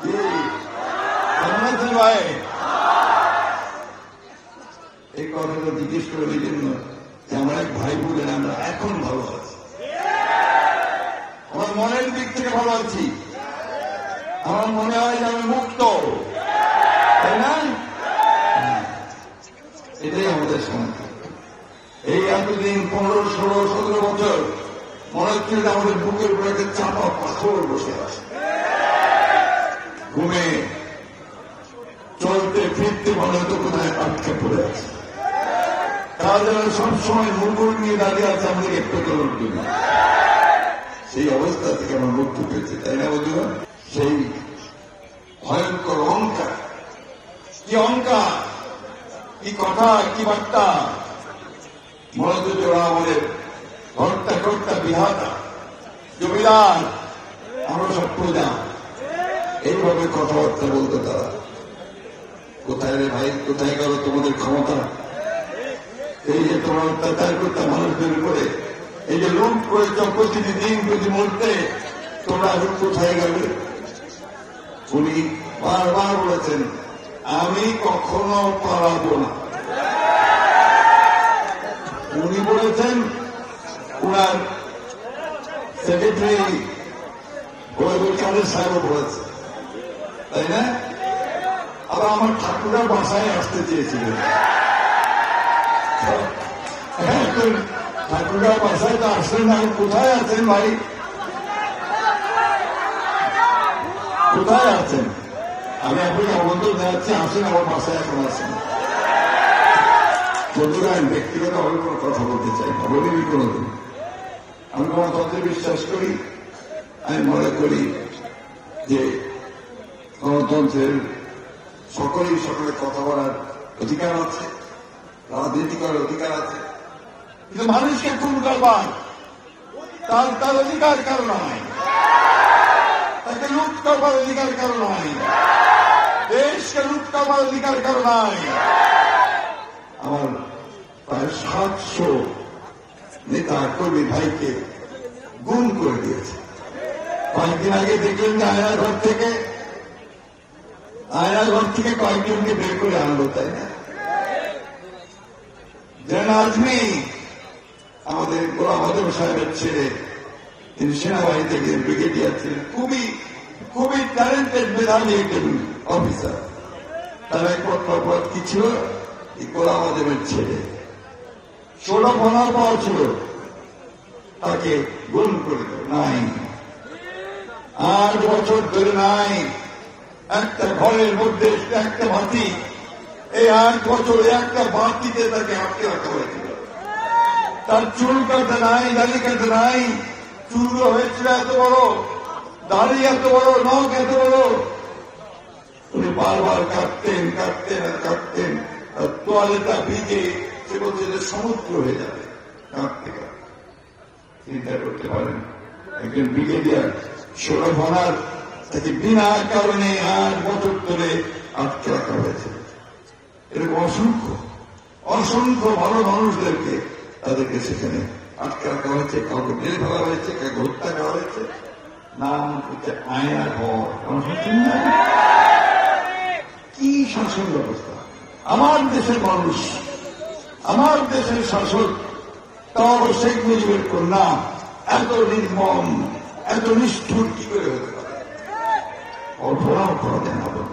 এই কথাটা জিজ্ঞেস জন্য যে আমার এক ভাই আমরা এখন ভালো আছি। আমার মনের দিক থেকে ভালো আছি। আমার মনে হয় যে আমি মুক্ত তাই না। এটাই আমাদের শান্তি এই এতদিন পনেরো, ষোলো, সতেরো বছর। মনে হচ্ছে আমাদের বুকের উপরে একটা চাপা পাথর বসে আছে। ঘুমে চলতে, ফিরতে মনে হতো কোথায়? আটকে পড়ে আছে। তারা যেন সবসময় মুগুর নিয়ে দাঁড়িয়ে আছে আমাদের একটু তোলার জন্য সেই অবস্থা থেকে আমরা মুক্তি পেয়েছি, তাই না বন্ধুরা? সেই ভয়ঙ্কর অহংকার। কি অহংকার? কি কথা? কি বার্তা? মূলত জোড়া আমাদের ঘরটা ঘরটা বিহাতা। জমিদার, আমরা সব প্রজা। এইভাবে কথাবার্তা বলতে তারা। কোথায় রে ভাই? কোথায় গেল তোমাদের ক্ষমতা? এই যে তোমার অত্যাচার করতে মানুষদের উপরে এই যে লুট করেছ প্রতিটি দিন, প্রতি মুহূর্তে তোমরা এখন কোথায় গেলে? উনি বারবার বলেছেন, আমি কখনো পালাবো না। উনি বলেছেন, উনার সেক্রেটারি সাহেব বলেছে তাই না? আবার আমার ঠাকুরের বাসায় আসতে চেয়েছিলেন হ্যাঁ, তো ঠাকুরের বাসায় তো আসলেন না কোথায় আছেন ভাই? কোথায় আছেন? আমি আপনাকে আমন্ত্রণ জানাচ্ছি আসেন আমার বাসায় এখন আসেন। বন্ধুরা আমি ব্যক্তিগত আমি কোনো কথা বলতে চাই না বলিনি কোনোদিন আমি গণতন্ত্রে বিশ্বাস করি আমি মনে করি যে গণতন্ত্রের সকলেই সকলে কথা বলার অধিকার আছে, রাজনীতি করার অধিকার আছে। কিন্তু মানুষকে খুন করবার তার তার অধিকার কারও নয় তাকে লুট করবার অধিকার কারও নয় দেশকে লুট করবার অধিকার কারও নয় আমার প্রায় সাতশো নেতা, কর্মী ভাইকে গুম করে দিয়েছে। কয়েকদিন আগে দেখলেন যে আয়নাঘর থেকে আয়নাঘর থেকে কয়েকজনকে বের করে আনলো, তাই না? যেন আজমি আমাদের গোলাম আদম সাহেবের ছেলে, তিনি সেনাবাহিনীতে গিয়ে ব্রিগেডিয়ার ছিলেন। খুবই খুবই ট্যালেন্টেড মেধাবী একজন অফিসার তার একমাত্র অপরাধ কি ছিল? এই গোলাম আদমের ছেলে। ষোলো পনেরো পাওয়া ছিল, তাকে গুম করে নাই। আট বছর ধরে নাই। একটা ঘরের মধ্যে একটা বাতি। এই আট বছরে একটা বাতিতে তাকে আটকে রাখা হয়েছিল তার চুল কাটে নাই, দাড়ি কাটে নাই। চুলগুলো হয়েছিল এত বড়, দাড়ি এত বড়, নখ এত বড়। উনি বারবার কাটতেন কাটতেন আর কাটতেন আর তোয়ালেটা ভিজে সে বলছে যে সমুদ্র হয়ে যাবে। কাটতে কাটতে চিন্তা করতে পারেন, একজন ব্রিগেডিয়ার ষোলো ফনার তাকে বিনা কারণে আট বছর ধরে আটকে রাখা হয়েছে। এরকম অসংখ্য অসংখ্য ভালো মানুষদেরকে তাদেরকে সেখানে আটকে রাখা হয়েছে, কাউকে মেরে ফেলা হয়েছে, কাউকে হত্যা করা হয়েছে। নাম হচ্ছে আয়না ঘর? কি শাসন ব্যবস্থা? আমার দেশের মানুষ, আমার দেশের শাসক, তাও শেখ মুজিবের কন্যা, এত নির্মম, এত নিষ্ঠুর কি করে হতে অল্প অল্প দেন আবদ্ধ